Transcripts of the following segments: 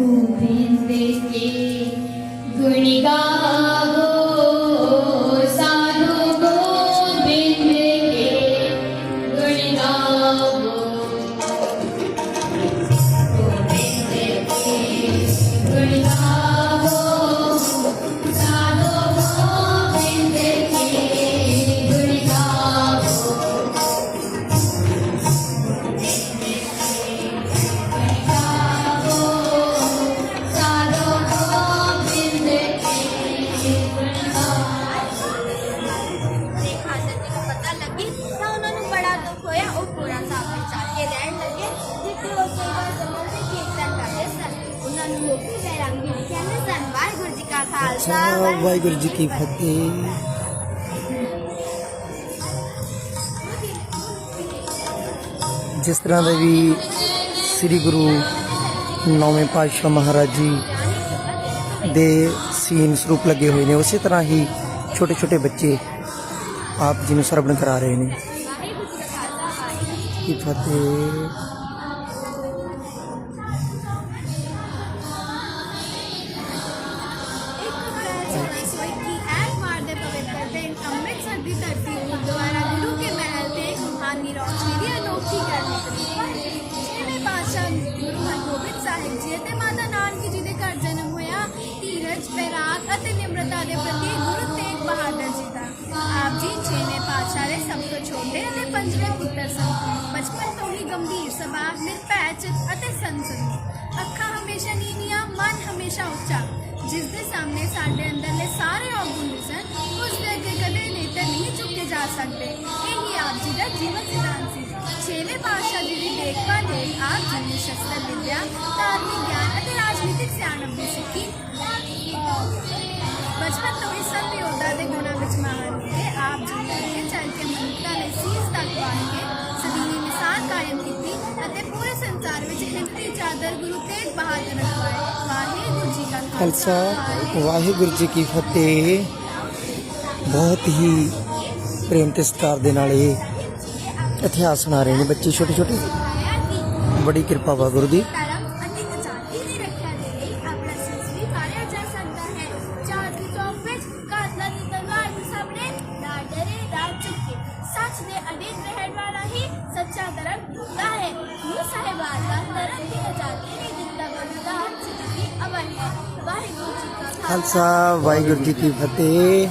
गोविंद के गुण ਖਾਲਸਾ ਵਾਹਿਗੁਰੂ ਜੀ ਕੀ ਫਤਿਹ। ਜਿਸ ਤਰ੍ਹਾਂ ਦੇ ਵੀ ਸ੍ਰੀ ਗੁਰੂ ਨੌਵੇਂ ਪਾਤਸ਼ਾਹ ਮਹਾਰਾਜ ਜੀ ਦੇ ਸੀਨ ਸਰੂਪ ਲੱਗੇ ਹੋਏ ਨੇ, ਉਸੇ ਤਰ੍ਹਾਂ ਹੀ ਛੋਟੇ ਛੋਟੇ ਬੱਚੇ ਆਪ ਜੀ ਨੂੰ ਸਰਵਣ ਕਰਾ ਰਹੇ ਨੇ। ਕੀ ਫਤਿਹ। ਹਮੇਸ਼ਾ ਨੀਵੀਆਂ ਮਨ ਹਮੇਸ਼ਾ ਉੱਚਾ। ਜਿਸ ਦੇ ਸਾਹਮਣੇ ਸਾਡੇ ਅੰਦਰਲੇ ਸਾਰੇ ਔਗੁਣ ਸਨ, ਉਸ ਦੇ ਅੱਗੇ ਕਦੇ ਨੇਤਰ ਨਹੀਂ ਚੁੱਕੇ ਜਾ ਸਕਦੇ। ਇਹੀ ਆਪ ਜੀ ਦਾ ਜੀਵਨ ਸਿਧਾਂਤ ਸੀ। ਛੇਵੇਂ ਪਾਤਸ਼ਾਹ ਜੀ ਦੀ ਦੇਖਭਾਲ ਲਈ ਆਪ ਜੀ ਨੇ ਸ਼ਸਤਰ ਵਿਦਿਆ ਧਾਰਮਿਕ ਗਿਆਨ ਅਤੇ ਰਾਜਨੀਤਿਕ ਸਿਆਣਪ ਦੀ ਸਿੱਖੀ। ਬਚਪਨ ਤੋਂ ਹੀ ਸਭ ਯੋਧਾ ਦੇ ਗੁਣਾਂ ਵਿੱਚ ਮਾਹਰ ਹੋਏ ਆਪ ਜੀ ਨੇ ਕਾਇਮ ਕੀਤੀ ਅਤੇ ਪੂਰੇ ਸੰਸਾਰ ਵਿੱਚ ਹਿੰਦ ਚਾਦਰ ਗੁਰੂ ਤੇਗ ਬਹਾਦਰ ਰਖਵਾਏ ਵਾਹਿਗੁਰੂ ਜੀ ਕਾ ਖਾਲਸਾ ਵਾਹਿਗੁਰੂ ਜੀ ਕੀ ਫਤਿਹ। ਬਹੁਤ ਹੀ ਪ੍ਰੇਮ ਤੇ ਸਤਿਕਾਰ ਦੇ ਨਾਲ ਇਹ ਇਤਿਹਾਸ ਸੁਣਾ ਰਹੇ ਨੇ ਬੱਚੇ ਛੋਟੇ ਛੋਟੇ ਬੜੀ ਕਿਰਪਾ ਵਾਹਿਗੁਰੂ ਦੀ। ਸੱਚ ਦੇ ਅਡਿੱਟ ਰਹਿਣ ਵਾਲਾ ਸੱਚਾ ਧਰਮ ਹੁੰਦਾ ਹੈ ਇਹ ਸਾਹਿਬਾਨ ਦਾ ਧਰਮ ਦੀ ਆਜ਼ਾਦੀ ਲਈ ਦਿੱਤਾ ਬਲਿਦਾਨ ਜ਼ਿੰਦਗੀ ਅਮਰ ਹੈ ਵਾਹਿਗੁਰੂ ਜੀ ਕਾ ਖਾਲਸਾ ਵਾਹਿਗੁਰੂ ਜੀ ਕੀ ਫਤਿਹ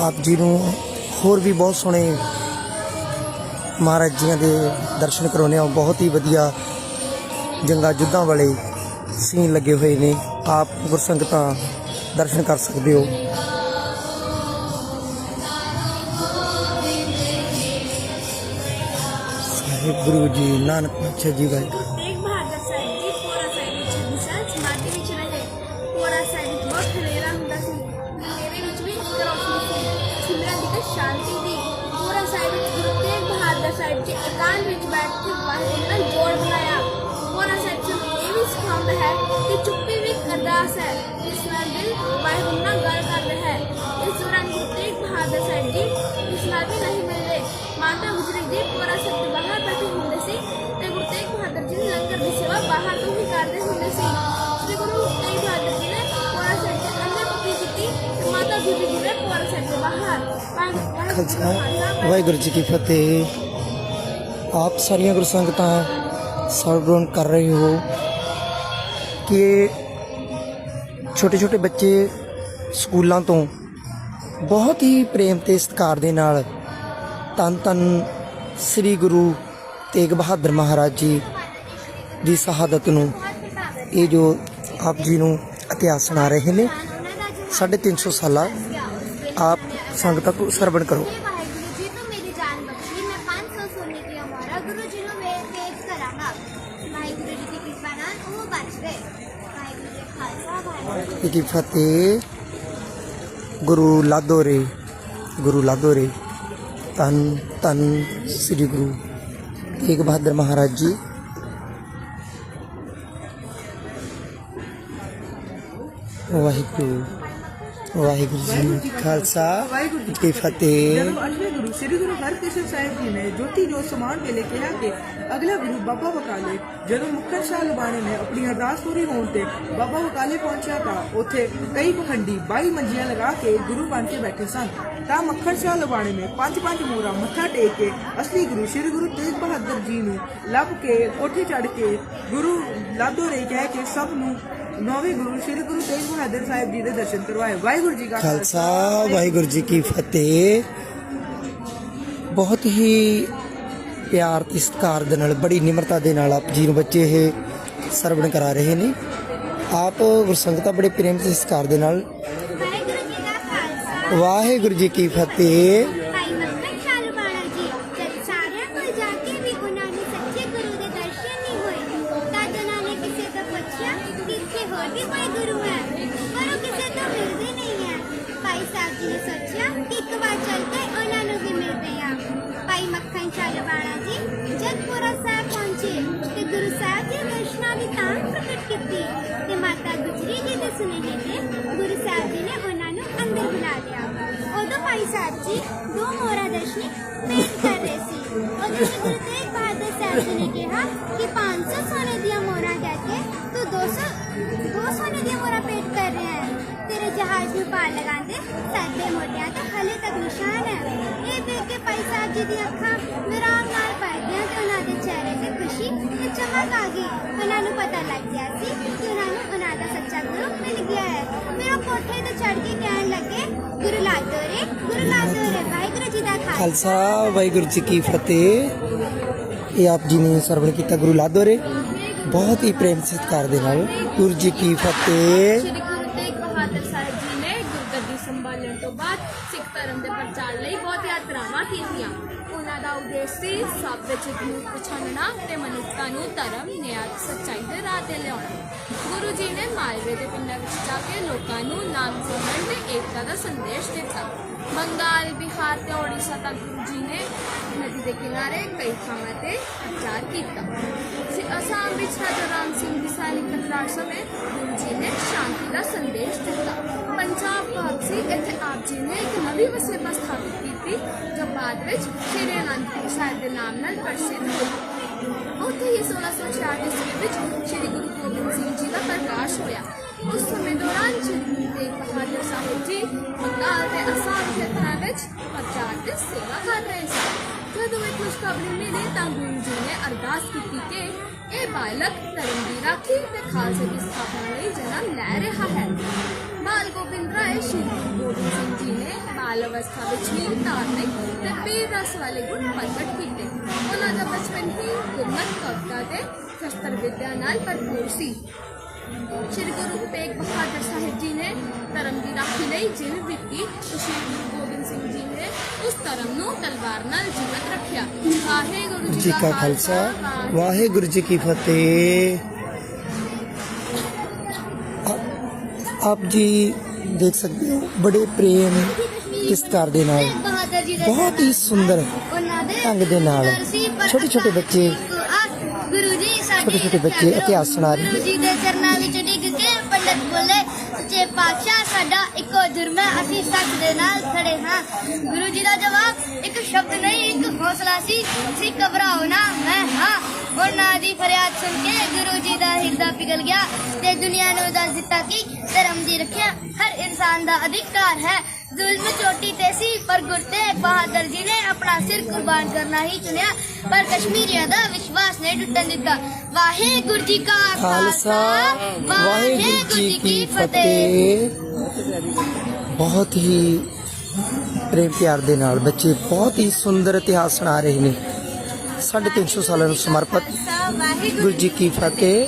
ਆਪ ਜੀ ਨੂੰ ਹੋਰ ਵੀ ਬਹੁਤ ਸੋਹਣੇ ਮਹਾਰਾਜ ਜੀਆਂ ਦੇ ਦਰਸ਼ਨ ਕਰਾਉਣੇ ਆ ਬਹੁਤ ਹੀ ਵਧੀਆ ਜੰਗਾ ਜੁੱਧਾਂ ਵਾਲੇ ਸੀਨ ਲੱਗੇ ਹੋਏ ਨੇ। ਆਪ ਗੁਰਸੰਗਤਾਂ ਦਰਸ਼ਨ ਕਰ ਸਕਦੇ ਹੋ। ਸਾਹਿਬ ਗੁਰੂ ਜੀ, ਨਾਨਕ ਪਾਤਸ਼ਾਹ ਜੀ ਵਾਹਿਗੁਰੂ। ਵਾਹਿਗੁਰੂ ਨਾਲ ਗੱਲ ਕਰਦਾ ਹੈ ਇਸ ਦੌਰਾਨ ਗੁਰੂ ਤੇਗ ਬਹਾਦਰ ਸਾਹਿਬ ਜੀ ਇਸ ਨਾਲ ਵੀ ਨਹੀਂ ਮਿਲਦੇ ਮਾਤਾ ਗੁਜਰੀ ਜੀ ਪੋਰਾ ਸਾਹਿਬ ਦੇ ਬਾਹਰ ਬੈਠੇ ਹੁੰਦੇ ਸੀ ਤੇ ਗੁਰੂ ਤੇਗ ਬਹਾਦਰ ਜੀ ਲੰਗਰ ਦੀ ਸੇਵਾ ਬਾਹਰ ਤੋਂ ਹੀ ਕਰਦੇ ਹੁੰਦੇ ਸੀ ਸ੍ਰੀ ਗੁਰੂ ਤੇਗ ਬਹਾਦਰ ਜੀ ਨੇ ਪੋਰਾ ਸਾਹਿਬ ਦੇ ਅੰਦਰ ਪੂਰੀ ਕੀਤੀ ਤੇ ਮਾਤਾ ਗੁਜਰੀ ਜੀ ਨੇ ਪੋਰਾ ਸਾਹਿਬ ਦੇ ਬਾਹਰ ਵਾਹਿਗੁਰੂ ਜੀ ਖਾਲਸਾ ਕਾ ਖਾਲਸਾ, ਵਾਹਿਗੁਰੂ ਜੀ ਕੀ ਫਤਿਹ ਸਕੂਲਾਂ ਤੋਂ ਬਹੁਤ ਹੀ ਪ੍ਰੇਮ ਤੇ ਸਤਿਕਾਰ ਦੇ ਨਾਲ ਤਨ ਤਨ ਸ੍ਰੀ ਗੁਰੂ ਤੇਗ ਬਹਾਦਰ ਮਹਾਰਾਜ ਜੀ ਦੀ ਸ਼ਹਾਦਤ ਨੂੰ ਇਹ ਜੋ ਆਪ ਜੀ ਨੂੰ ਇਤਿਹਾਸ ਸੁਣਾ ਰਹੇ ਨੇ ਸਾਢੇ ਤਿੰਨ ਸੌ ਸਾਲਾ ਆਪ ਸੰਗਤਾਂ को ਸਰਵਣ ਕਰੋ। ਵਾਹਿਗੁਰੂ ਜੀ ਤੋਂ ਮੇਰੀ ਜਾਨ ਬਖਸ਼ੀ ਮੈਂ 500 ਸੋਨੇ ਦੀਆਂ ਮੋਹਰਾਂ ਗੁਰੂ ਜੀ ਨੂੰ ਵੇਚ ਵੇਚ ਕਰਾਂਗਾ। ਵਾਹਿਗੁਰੂ ਜੀ ਦੀ ਕਿਰਪਾ ਨਾਲ ਉਹ ਬਚ ਗਏ। ਵਾਹਿਗੁਰੂ ਜੀ ਕਾ ਖਾਲਸਾ ਵਾਹਿਗੁਰੂ ਜੀ ਕੀ ਫਤਿਹ। ਗੁਰੂ ਲਾਦੋਰੇ ਗੁਰੂ ਲਾਦੋਰੇ। ਤਨ ਤਨ ਸ੍ਰੀ ਗੁਰੂ ਤੇਗ ਬਹਾਦਰ ਮਹਾਰਾਜ ਜੀ। ਵਾਹਿਗੁਰੂ। ਵਾਹਿਗੁਰੂ ਜੀ ਕਾ ਖਾਲਸਾ ਕੀ ਫਤਿਹ। ਜਦੋਂ ਅੱਠਵੇਂ ਗੁਰੂ, ਸ੍ਰੀ ਗੁਰੂ ਹਰਕ੍ਰਿਸ਼ਨ ਸਾਹਿਬ ਜੀ ਨੇ ਜੋਤੀ ਜੋਤ ਸਮਾਨ ਵੇਲੇ ਕਿਹਾ ਕਿ ਅਗਲਾ ਗੁਰੂ ਬਾਬਾ ਬਕਾਲੇ ਜਦੋਂ ਮੁਖਰ ਸ਼ਾਹ ਲੁਬਾਣੇ ਨੇ ਆਪਣੀ ਅਰਦਾਸ ਪੂਰੀ ਹੋਣ ਤੇ ਬਾਬਾ ਬਕਾਲੇ ਪਹੁੰਚਿਆ ਤਾਂ ਉੱਥੇ ਕਈ ਪਖੰਡੀ 22 ਮੰਜੀਆਂ ਲਗਾ ਕੇ ਗੁਰੂ ਬਣ ਕੇ ਬੈਠੇ ਸਨ। ਤਾਂ ਮੱਖਣ ਸ਼ਾਹ ਲੁਬਾਣੇ ਨੇ ਪੰਜ ਪੰਜ ਮੂਰਾ ਮੱਥਾ ਟੇਕ ਕੇ ਅਸਲੀ ਗੁਰੂ ਸ੍ਰੀ ਗੁਰੂ ਤੇਗ ਬਹਾਦਰ ਜੀ ਨੂੰ ਲੱਭ ਕੇ, ਕੋਠੇ ਚੜ ਕੇ ਗੁਰੂ ਲਾਧੋ ਰੇ ਕਹਿ ਕੇ ਸਭ ਨੂੰ ਨੌਵੇਂ ਗੁਰੂ ਸ੍ਰੀ ਗੁਰੂ ਤੇਗ ਬਹਾਦਰ ਸਾਹਿਬ ਜੀ ਦੇ ਦਰਸ਼ਨ ਕਰਵਾਏ। ਵਾਹਿਗੁਰੂ ਜੀ ਕਾ ਖਾਲਸਾ ਵਾਹਿਗੁਰੂ ਜੀ ਕੀ ਫਤਿਹ। ਬਹੁਤ ਹੀ ਪਿਆਰ ਤੇ ਸਤਿਕਾਰ ਦੇ ਨਾਲ ਬੜੀ ਨਿਮਰਤਾ ਦੇ ਨਾਲ ਆਪ ਜੀ ਨੂੰ ਬੱਚੇ ਇਹ ਸਰਵਣ ਕਰਾ ਰਹੇ ਨੇ। ਆਪ ਗੁਰਸੰਗਤਾ ਬੜੇ ਪ੍ਰੇਮ ਤੇ ਸਤਿਕਾਰ ਦੇ ਨਾਲ। ਜੀ ਵਾਹਿਗੁਰੂ ਜੀ ਕੀ ਫਤਿਹ। ਤੇਰੇ ਜਹਾਜ਼ ਨੂੰ ਪਾਰ ਲਗਾਉਂਦੇ ਸਾਡੇ ਮੋਢਿਆਂ ਤੇ ਹਲੇ ਤੱਕ ਨਿਸ਼ਾਨ ਹੈ ਇਹ ਦੇਖ ਕੇ ਭਾਈ ਸਾਹਿਬ ਜੀ ਦੀਆਂ ਅੱਖਾਂ ਵਿਰਾਮ ਨਾਲ ਭਰ ਗਈਆਂ ਤੇ ਉਹਨਾਂ ਦੇ ਚਿਹਰੇ ਤੇ ਖੁਸ਼ੀ ਤੇ ਚਮਕ ਆ ਗਈ ਉਹਨਾਂ ਨੂੰ ਪਤਾ ਲੱਗ ਗਿਆ ਸੀ ਕਿ ਉਹਨਾਂ ਨੂੰ ਉਹਨਾਂ ਦਾ ਸੱਚਾ ਗੁਰੂ ਮਿਲ ਗਿਆ ਹੈ ਫਿਰ ਉਹ ਕੋਠੇ ਤੇ ਚੜ ਕੇ ਕਹਿਣ ਲੱਗੇ ਗੁਰੂ ਲਾਦੋਰੇ ਗੁਰੂ ਲਾਦੋਰੇ ਵਾਹਿਗੁਰੂ ਜੀ ਦਾ ਖਾਲਸਾ ਖਾਲਸਾ ਵਾਹਿਗੁਰੂ ਜੀ ਕੀ ਫਤਿਹ ਇਹ ਆਪ ਜੀ ਨੇ ਸਰਵਣ ਕੀਤਾ ਗੁਰੂ ਲਾਦੋਰੇ ਬਹੁਤ ਹੀ ਪ੍ਰੇਮ ਤੇ ਸਤਿਕਾਰ ਦੇ ਨਾਲ ਗੁਰੂ ਜੀ ਕੀ ਫਤਿਹ ਸਭ ਨੂੰ ਪਛਾਣਨਾ ਤੇ ਮਨੁੱਖਤਾ ਨੂੰ ਧਰਮ, ਨਿਆਂ ਤੇ ਸੱਚਾਈ ਦੇ ਰਾਹ ਤੇ ਲਿਆਉਣਾ। ਗੁਰੂ ਜੀ ਨੇ ਮਾਲਵੇ ਦੇ ਪਿੰਡਾਂ ਵਿੱਚ ਜਾ ਕੇ ਲੋਕਾਂ ਨੂੰ ਨਾਮ ਸਿਮਰਨ ਤੇ ਏਕਤਾ ਦਾ ਸੰਦੇਸ਼ ਦਿੱਤਾ। ਬੰਗਾਲ, ਬਿਹਾਰ ਤੇ ਓਡੀਸ਼ਾ ਤੱਕ ਗੁਰੂ ਜੀ ਨੇ ਨਦੀ ਦੇ ਕਿਨਾਰੇ ਕੀਤਾ। ਅਸਾਮ ਵਿੱਚ ਰਾਜਾ ਰਾਮ ਸਿੰਘ ਦੀ ਸੈਨਿਕ ਟਕਰਾਅ ਸਮੇਂ ਗੁਰੂ ਨੇ ਸ਼ਾਂਤੀ ਦਾ ਸੰਦੇਸ਼ ਦਿੱਤਾ। ਪੰਜਾਬ ਵਾਪਸੀ ਇੱਥੇ ਆਪ ਜੀ ਨੇ ਇੱਕ ਨਵੀਂ ਵਸੇਬਾ ਸਥਾਪਿਤ ਕੀਤੀ, ਜੋ ਬਾਅਦ ਵਿੱਚ ਸ੍ਰੀ ਅਨੰਦਪੁਰ ਸਾਹਿਬ ਦੇ ਨਾਮ ਨਾਲ ਪ੍ਰਸਿੱਧ ਹੋਈ। ਉੱਥੇ ਹੀ 1666 ਈਸਵੀ ਵਿੱਚ ਸ੍ਰੀ ਗੁਰੂ ਗੋਬਿੰਦ ਸਿੰਘ ਜੀ ਦਾ ਪ੍ਰਕਾਸ਼ ਹੋਇਆ। ਉਸ ਸਮੇਂ ਦੌਰਾਨ ਸ੍ਰੀ ਗੁਰੂ ਬਹਾਦਰ ਸਾਹਿਬ ਜੀ ਬੰਗਾਲ ਦੇ ਅਸਾਮ ਖੇਤਰਾਂ ਵਿੱਚ ਪ੍ਰਚਾਰ ਤੇ ਸੇਵਾ ਕਰ ਰਹੇ ਸਨ। ਜਦੋਂ ਇਹ ਖੁਸ਼ਖਬਰੀ ਮਿਲੀ ਤਾਂ ਗੁਰੂ ਜੀ ਨੇ ਅਰਦਾਸ ਕੀਤੀ ਕਿ ਇਹ ਬਾਲਕ ਧਰਮ ਦੀ ਰਾਖੀ ਤੇ ਖਾਲਸੇ ਦੀ ਸਥਾਪਨਾ ਲਈ ਜਨਮ ਲੈ ਰਿਹਾ ਹੈ। ਬਾਲ ਗੋਬਿੰਦ ਰਾਏ, ਸ਼੍ਰੀ ਗੁਰੂ ਗੋਬਿੰਦ ਸਿੰਘ ਜੀ ਨੇ ਬਾਲ ਅਵਸਥਾ ਵਿੱਚ ਹੀ ਧਾਰਮਿਕ ਤੇ ਪੀਰ ਰਸ ਵਾਲੇ ਗੁਣ ਪ੍ਰਗਟ ਕੀਤੇ। ਉਹਨਾਂ ਦਾ ਬਚਪਨ ਹੀ ਗੁਰਮਤ ਕਵਿਤਾ ਤੇ ਸ਼ਸਤਰ ਵਿਦਿਆ ਨਾਲ ਭਰਪੂਰ ਸੀ। ਸ਼੍ਰੀ ਗੁਰੂ ਤੇਗ ਬਹਾਦਰ ਸਾਹਿਬ ਜੀ ਨੇ ਧਰਮ ਦੀ ਰਾਖੀ ਲਈ ਜਿਵੇਂ ਬੀਤੀ ਤੇ ਸ਼੍ਰੀ ਗੁਰੂ ਗੋਬਿੰਦ ਸਿੰਘ ਜੀ ਨੇ ਉਸ ਧਰਮ ਨੂੰ ਤਲਵਾਰ ਨਾਲ ਜੀਵਤ ਰੱਖਿਆ। ਵਾਹਿਗੁਰੂ ਜੀ ਕਾ ਖਾਲਸਾ ਵਾਹਿਗੁਰੂ ਜੀ ਕੀ ਫਤਿਹ। ਆਪ ਜੀ ਦੇਖ ਸਕਦੇ ਹੋ ਬੜੇ ਪ੍ਰੇਮ ਤੇ ਸਤਿਕਾਰ ਦੇ ਨਾਲ। ਬਹੁਤ ਹੀ ਸੁੰਦਰ ਢੰਗ ਦੇ ਨਾਲ। ਛੋਟੇ ਛੋਟੇ ਬੱਚੇ ਗੁਰੂ ਜੀ ਸਾਡੇ ਛੋਟੇ ਛੋਟੇ ਬੱਚੇ ਇਤਿਹਾਸ ਸੁਣਾ ਰਹੇ। ਚਰਨਾਂ ਵਿੱਚ ਡਿੱਗ ਕੇ ਪੰਡਤ ਬੋਲੇ, ਸੱਚੇ ਪਾਤਸ਼ਾਹ, ਸਾਡਾ ਇੱਕੋ ਜੁਰਮ ਹੈ, ਅਸੀਂ ਸੱਚ ਦੇ ਨਾਲ ਖੜੇ ਹਾਂ। ਗੁਰੂ ਜੀ ਦਾ ਜਵਾਬ, ਇੱਕ ਸ਼ਬਦ ਨਹੀਂ, ਇੱਕ ਹੌਸਲਾ ਸੀ, ਤੁਸੀਂ ਘਬਰਾਓ ਨਾ, ਮੈਂ ਹਾਂ। ਉਹਨਾਂ ਦੀ ਫਰਿਆਦ ਸੁਣ ਕੇ ਗੁਰੂ ਜੀ ਦਾ ਹਿਰਦਾ ਪਿਘਲ ਗਿਆ ਤੇ ਦੁਨੀਆ ਨੂੰ ਦੱਸ ਦਿੱਤਾ ਕਿ ਧਰਮ ਦੀ ਰੱਖਿਆ ਹਰ ਇਨਸਾਨ ਦਾ ਅਧਿਕਾਰ ਹੈ। ਜ਼ੁਲਮ ਚੋਟੀ ਤੇ ਸੀ ਪਰ ਗੁਰਤੇ ਬਹਾਦਰ ਜੀ ਨੇ ਆਪਣਾ ਸਿਰ ਕੁਰਬਾਨ ਕਰਨਾ ਹੀ ਚੁਣਿਆ ਪਰ ਕਸ਼ਮੀਰੀਆਂ ਦਾ ਵਿਸ਼ਵਾਸ ਨਹੀਂ ਟੁੱਟਣ ਦਿੱਤਾ। ਵਾਹਿਗੁਰੂ ਜੀ ਕਾ ਖਾਲਸਾ ਵਾਹਿਗੁਰੂ ਜੀ ਕੀ ਫਤਿਹ। ਬਹੁਤ ਹੀ ਪ੍ਰੇਮ ਪਿਆਰ ਦੇ ਨਾਲ ਬੱਚੇ ਬਹੁਤ ਹੀ ਸੁੰਦਰ ਇਤਿਹਾਸ ਸੁਣਾ ਰਹੇ ਨੇ। 350 ਸਾਲਾਂ ਨੂੰ ਸਮਰਪਿਤ। ਗੁਰੂ ਜੀ ਕੀ ਫਤਿਹ।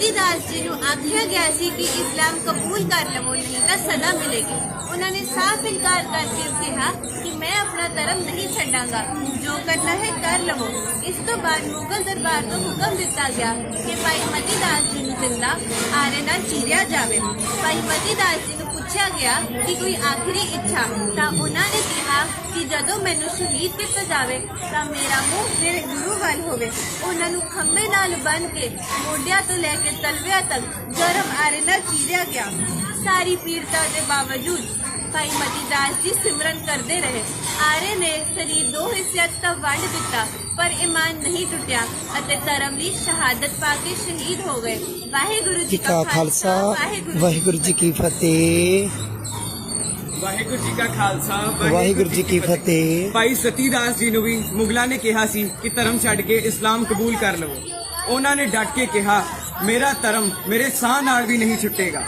ਭਾਈ ਜੀ ਨੂੰ ਆਖਿਆ ਗਿਆ ਸੀ ਕਿ ਇਸਲਾਮ ਕਬੂਲ ਕਰ ਲਵੋ, ਨਹੀਂ ਤਾਂ ਸਜ਼ਾ ਮਿਲੇਗੀ। ਉਹਨਾਂ ਨੇ ਸਾਫ਼ ਇਨਕਾਰ ਕਰਕੇ ਕਿਹਾ ਕਿ ਮੈਂ ਆਪਣਾ ਧਰਮ ਨਹੀਂ ਛੱਡਾਂਗਾ। ਜੋ ਕਰਨਾ ਹੈ ਕਰ ਲਵੋ। ਇਸ ਤੋਂ ਬਾਅਦ ਮੁਗਲ ਦਰਬਾਰ ਤੋਂ ਹੁਕਮ ਦਿੱਤਾ ਗਿਆ ਕਿ ਭਾਈ ਮਤੀ ਦਾਸ ਜੀ ਨੂੰ ਜ਼ਿੰਦਾ, ਆਰੇ ਨਾਲ ਚੀਰਿਆ ਜਾਵੇ। ਭਾਈ ਮਤੀ ਦਾਸ ਜੀ ਨੂੰ ਪੁੱਛਿਆ ਗਿਆ ਕਿ ਕੋਈ ਆਖਰੀ ਇੱਛਾ, ਤਾਂ ਉਹਨਾਂ ਨੇ ਕਿਹਾ ਕਿ ਜਦੋਂ ਮੈਨੂੰ ਸ਼ਹੀਦ ਕੀਤਾ ਜਾਵੇ, ਤਾਂ ਮੇਰਾ ਮੂੰਹ ਮੇਰੇ ਗੁਰੂ ਵੱਲ ਹੋਵੇ। ਉਹਨਾਂ ਨੂੰ ਖੰਭੇ ਨਾਲ ਬੰਨ੍ਹ ਕੇ ਮੋਢਿਆਂ ਤੋਂ ਲੈ ਕੇ ਤਲਵਿਆਂ ਤੱਕ ਗਰਮ ਆਰੇ ਨਾਲ ਚੀਰਿਆ ਗਿਆ। ਸਾਰੀ ਪੀੜਤਾ ਦੇ ਬਾਵਜੂਦ ਭਾਈ ਮਤੀ ਦਾਸ ਜੀ ਸਿਮਰਨ ਕਰਦੇ ਰਹੇ। ਆਰੇ ਨੇ ਸਰੀਰ ਦੋ ਹਿੱਸਿਆਂ 'ਚ ਤਾਂ ਵੰਡ ਦਿੱਤਾ ਪਰ ਈਮਾਨ ਨਹੀਂ ਟੁੱਟਿਆ ਅਤੇ ਧਰਮ ਦੀ ਸ਼ਹਾਦਤ ਪਾ ਕੇ ਸ਼ਹੀਦ ਹੋ ਗਏ। ਵਾਹਿਗੁਰੂ ਜੀ ਕਾ ਖਾਲਸਾ ਵਾਹਿਗੁਰੂ ਜੀ ਕੀ ਫਤਿਹ। ਵਾਹਿਗੁਰੂ ਜੀ ਕਾ ਖਾਲਸਾ ਵਾਹਿਗੁਰੂ ਜੀ ਕੀ ਫਤਿਹ। ਭਾਈ ਸਤੀਦਾਸ ਜੀ ਨੂੰ ਵੀ ਮੁਗਲਾਂ ਨੇ ਕਿਹਾ ਸੀ ਕਿ ਧਰਮ ਛੱਡ ਕੇ ਇਸਲਾਮ ਕਬੂਲ ਕਰ ਲਵੋ। ਉਹਨਾਂ ਨੇ ਡਟ ਕੇ ਕਿਹਾ ਮੇਰਾ ਧਰਮ ਮੇਰੇ ਸਾਹ ਨਾਲ ਵੀ ਨਹੀਂ ਛੁੱਟੇਗਾ।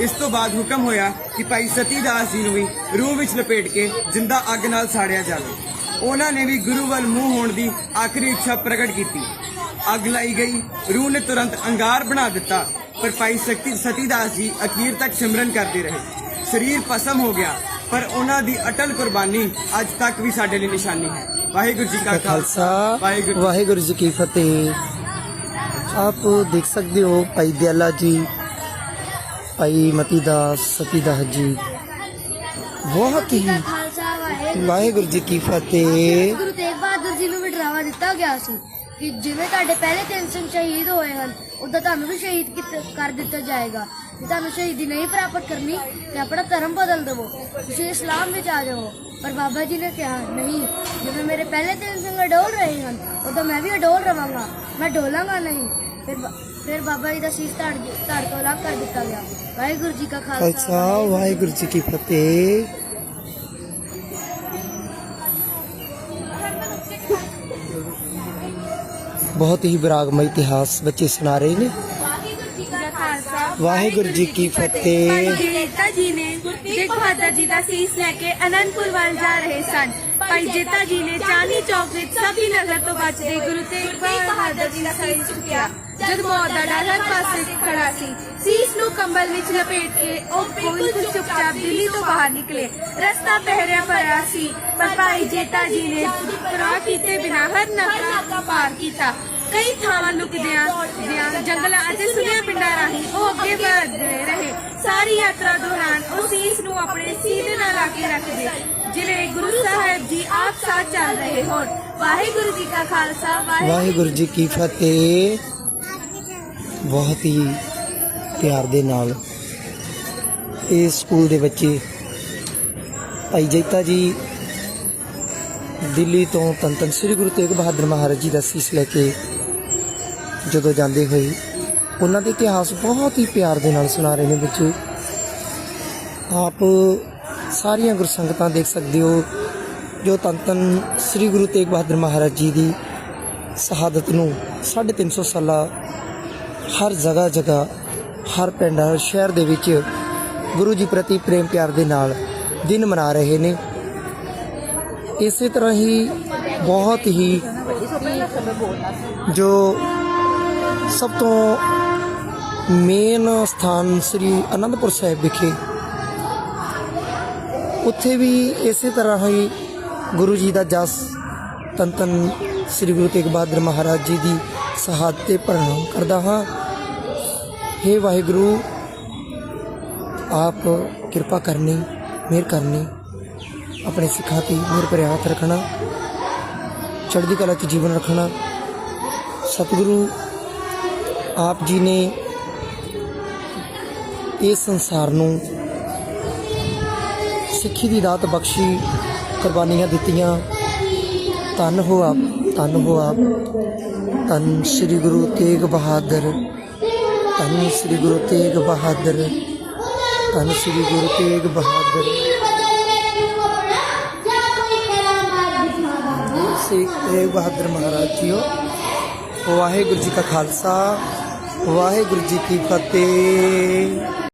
ਇਸ ਤੋਂ ਬਾਅਦ ਹੁਕਮ ਹੋਇਆ ਕਿ ਭਾਈ ਸਤੀਦਾਸ ਜੀ ਨੂੰ ਵੀ ਰੂਹ ਵਿੱਚ ਲਪੇਟ ਕੇ ਜਿੰਦਾ ਅੱਗ ਨਾਲ ਸਾੜਿਆ ਜਾਵੇ। ਉਹਨਾਂ ਨੇ ਵੀ ਗੁਰੂ ਵੱਲ ਮੂੰਹ ਹੋਣ ਦੀ ਆਖਰੀ ਇੱਛਾ ਪ੍ਰਗਟ ਕੀਤੀ। ਅੱਗ ਲਾਈ ਗਈ ਰੂਹ ਨੇ ਤੁਰੰਤ ਅੰਗਾਰ ਬਣਾ ਦਿੱਤਾ ਪਰ ਭਾਈ ਸਤੀ ਸਤੀਦਾਸ ਜੀ ਅਖੀਰ ਤੱਕ ਸਿਮਰਨ ਕਰਦੇ ਰਹੇ। ਸਰੀਰ ਭਸਮ ਹੋ ਗਿਆ ਪਰ ਉਹਨਾਂ ਦੀ ਅਟਲ ਕੁਰਬਾਨੀ ਅੱਜ ਤੱਕ ਵੀ ਸਾਡੇ ਲਈ ਨਿਸ਼ਾਨੀ ਹੈ। ਵਾਹਿਗੁਰੂ ਜੀ ਕਾ ਖਾਲਸਾ ਵਾਹਿਗੁਰੂ ਵਾਹਿਗੁਰੂ ਜੀ ਕੀ ਫਤਿਹ। ਆਪ ਦੇਖ ਸਕਦੇ ਹੋ ਭਾਈ ਦਿਆਲਾ ਜੀ ਭਾਈ ਮਤੀ ਦਾਸ, ਸਤੀ ਦਾਸ ਜੀ। ਬਹੁਤ ਹੀ ਵਾਹਿਗੁਰੂ ਜੀ ਕੀ ਫਤਿਹ। ਗੁਰੂ ਤੇਗ ਬਹਾਦਰ ਜੀ ਨੂੰ ਵੀ ਦਿੱਤਾ ਗਿਆ ਸੀ ਕਿ ਜਿਵੇਂ ਤੁਹਾਡੇ ਪਹਿਲੇ ਤਿੰਨ ਸਿੰਘ ਸ਼ਹੀਦ ਹੋਏ ਹਨ, ਉਦਾਂ ਤੁਹਾਨੂੰ ਵੀ ਸ਼ਹੀਦ ਕੀਤ- ਕਰ ਦਿੱਤਾ ਜਾਏਗਾ। ਜੇ ਤੁਹਾਨੂੰ ਸ਼ਹੀਦੀ ਨਹੀਂ ਪ੍ਰਾਪਤ ਕਰਨੀ, ਤੇ ਆਪਣਾ ਧਰਮ ਬਦਲ ਦੇਵੋ। ਤੁਸੀਂ ਇਸਲਾਮ ਵਿੱਚ ਆ ਜਾਓ। ਪਰ ਬਾਬਾ ਜੀ ਨੇ ਕਿਹਾ, ਨਹੀਂ, ਜਿਵੇਂ ਮੇਰੇ ਪਹਿਲੇ ਤਿੰਨ ਸਿੰਘ ਅਡੋਲ ਰਹੇ ਹਨ, ਉਦਾਂ ਮੈਂ ਵੀ ਅਡੋਲ ਰਵਾਂਗਾ। ਮੈਂ ਡੋਲਾਂਗਾ ਨਹੀਂ। ਫਿਰ ਬ- ਫਿਰ ਬਾਬਾ ਜੀ ਦਾ ਸੀਸ ਧੜ ਧੜ ਤੋਂ ਅਲੱਗ ਕਰ ਦਿੱਤਾ ਗਿਆ ਵਾਹਿਗੁਰੂ ਜੀ ਕਾ ਖਾਲਸਾ ਖਾਲਸਾ ਵਾਹਿਗੁਰੂ ਜੀ ਕੀ ਫਤਿਹ ਬਹੁਤ ਹੀ ਵਿਰਾਗਮਈ ਇਤਿਹਾਸ ਬੱਚੇ ਸੁਣਾ ਰਹੇ ਨੇ ਵਾਹਿਗੁਰੂ ਜੀ ਕੀ ਫਤਿਹ ਜੇਤਾ ਜੀ ਨੇ ਤੇਗ ਬਹਾਦਰ ਜੀ ਦਾ ਸੀਸ ਲੈ ਕੇ ਅਨੰਦਪੁਰ ਵੱਲ ਜਾ ਰਹੇ ਸਨ ਭਾਈ ਜੇਤਾ ਜੀ ਨੇ ਚਾਂਦੀ ਚੌਕ ਵਿੱਚ ਸਭੀ ਨਜ਼ਰ ਤੋਂ ਬਚਦੇ ਗੁਰੂ ਤੇਗ ਬਹਾਦਰ ਜੀ ਦਾ ਸੀਸ ਚੁੱਕਿਆ ਜਦ ਮੌਤ ਦਾ ਡਰ ਹਰ ਪਾਸੇ ਖੜਾ ਸੀ। ਸੀਸ ਨੂੰ ਕੰਬਲ ਵਿੱਚ ਲਪੇਟ ਕੇ ਉਹ ਬਿਲਕੁਲ ਚੁੱਪਚਾਪ ਦਿੱਲੀ ਤੋਂ ਬਾਹਰ ਨਿਕਲੇ। ਰਸਤਾ ਪਹਿਰਿਆ ਭਰਿਆ ਸੀ ਪਰ ਭਾਈ ਜੇਤਾ ਜੀ ਨੇ ਪਰਵਾਹ ਕੀਤੇ ਬਿਨਾਂ ਹਰ ਨਫਰਾ ਪਾਰ ਕੀਤਾ। ਕਈ ਥਾਵਾਂ ਲੁਕਦਿਆਂ ਦਿਆਂ ਜੰਗਲਾਂ ਅਤੇ ਸੁਨਿਆ ਪਿੰਡਾਂ ਰਾਹੀਂ ਉਹ ਅੱਗੇ ਵਧਦੇ ਰਹੇ। ਸਾਰੀ ਯਾਤਰਾ ਦੌਰਾਨ ਉਹ ਸੀਸ ਨੂੰ ਆਪਣੇ ਸੀਨੇ ਨਾਲ ਲਾ ਕੇ ਰੱਖਦੇ ਜਿਵੇਂ ਗੁਰੂ ਸਾਹਿਬ ਜੀ ਆਪ ਸਾਥ ਚੱਲ ਰਹੇ ਹੋਣ। ਵਾਹਿਗੁਰੂ ਜੀ ਕਾ ਖਾਲਸਾ ਵਾਹਿਗੁਰੂ ਜੀ ਕੀ ਫਤਿਹ। ਬਹੁਤ ਹੀ ਪਿਆਰ ਦੇ ਨਾਲ ਇਹ ਸਕੂਲ ਦੇ ਬੱਚੇ ਭਾਈ ਜੈਤਾ ਜੀ ਦਿੱਲੀ ਤੋਂ ਤਨ ਤਨ ਸ੍ਰੀ ਗੁਰੂ ਤੇਗ ਬਹਾਦਰ ਮਹਾਰਾਜ ਜੀ ਦਾ ਸੀਸ ਲੈ ਕੇ ਜਦੋਂ ਜਾਂਦੇ ਹੋਏ, ਉਹਨਾਂ ਦੇ ਇਤਿਹਾਸ ਬਹੁਤ ਹੀ ਪਿਆਰ ਦੇ ਨਾਲ ਸੁਣਾ ਰਹੇ ਨੇ ਬੱਚੇ। ਆਪ ਸਾਰੀਆਂ ਗੁਰਸੰਗਤਾਂ ਦੇਖ ਸਕਦੇ ਹੋ, ਜੋ ਤਨ ਤਨ ਸ੍ਰੀ ਗੁਰੂ ਤੇਗ ਬਹਾਦਰ ਮਹਾਰਾਜ ਜੀ ਦੀ ਸ਼ਹਾਦਤ ਨੂੰ 350 ਸਾਲਾ ਹਰ ਜਗ੍ਹਾ ਜਗ੍ਹਾ, ਹਰ ਪਿੰਡ, ਹਰ ਸ਼ਹਿਰ ਦੇ ਵਿੱਚ ਗੁਰੂ ਜੀ ਪ੍ਰਤੀ ਪ੍ਰੇਮ ਪਿਆਰ ਦੇ ਨਾਲ ਦਿਨ ਮਨਾ ਰਹੇ ਨੇ। ਇਸੇ ਤਰ੍ਹਾਂ ਹੀ ਬਹੁਤ ਹੀ ਜੋ ਸਭ ਤੋਂ ਮੇਨ ਸਥਾਨ ਸ੍ਰੀ ਅਨੰਦਪੁਰ ਸਾਹਿਬ ਵਿਖੇ, ਉੱਥੇ ਵੀ ਇਸੇ ਤਰ੍ਹਾਂ ਹੀ ਗੁਰੂ ਜੀ ਦਾ ਜਸ ਤਨ ਤਨ ਸ੍ਰੀ ਗੁਰੂ ਤੇਗ ਬਹਾਦਰ ਮਹਾਰਾਜ ਜੀ ਦੀ ਸ਼ਹਾਦਤ ਤੇ ਪ੍ਰਣਾਮ ਕਰਦਾ ਹਾਂ। हे ਵਾਹਿਗੁਰੂ, ਆਪ ਕਿਰਪਾ ਕਰਨੀ, ਮਿਹਰ ਕਰਨੀ, ਆਪਣੇ ਸਿੱਖਾਂ ਤੇ ਮਿਹਰ ਭਰਿਆ ਹੱਥ ਰੱਖਣਾ, ਚੜ੍ਹਦੀ ਕਲਾ 'ਚ ਜੀਵਨ ਰੱਖਣਾ। ਸਤਿਗੁਰੂ, ਆਪ ਜੀ ਨੇ ਇਸ ਸੰਸਾਰ ਨੂੰ ਸਿੱਖੀ ਦੀ ਦਾਤ ਬਖਸ਼ੀ, ਕੁਰਬਾਨੀਆਂ ਦਿੱਤੀਆਂ। ਧੰਨ ਹੋ ਆਪ, ਧੰਨ ਹੋ ਆਪ। ਧੰਨ ਸ੍ਰੀ ਗੁਰੂ ਤੇਗ ਬਹਾਦਰ। ਧੰਨ ਸ੍ਰੀ ਗੁਰੂ ਤੇਗ ਬਹਾਦਰ। ਧੰਨ ਸ੍ਰੀ ਗੁਰੂ ਤੇਗ ਬਹਾਦਰ। ਸ੍ਰੀ ਤੇਗ ਬਹਾਦਰ ਮਹਾਰਾਜ ਜੀਓ, ਵਾਹਿਗੁਰੂ ਜੀ ਕਾ ਖਾਲਸਾ, ਵਾਹਿਗੁਰੂ ਜੀ ਕੀ ਫਤਿਹ।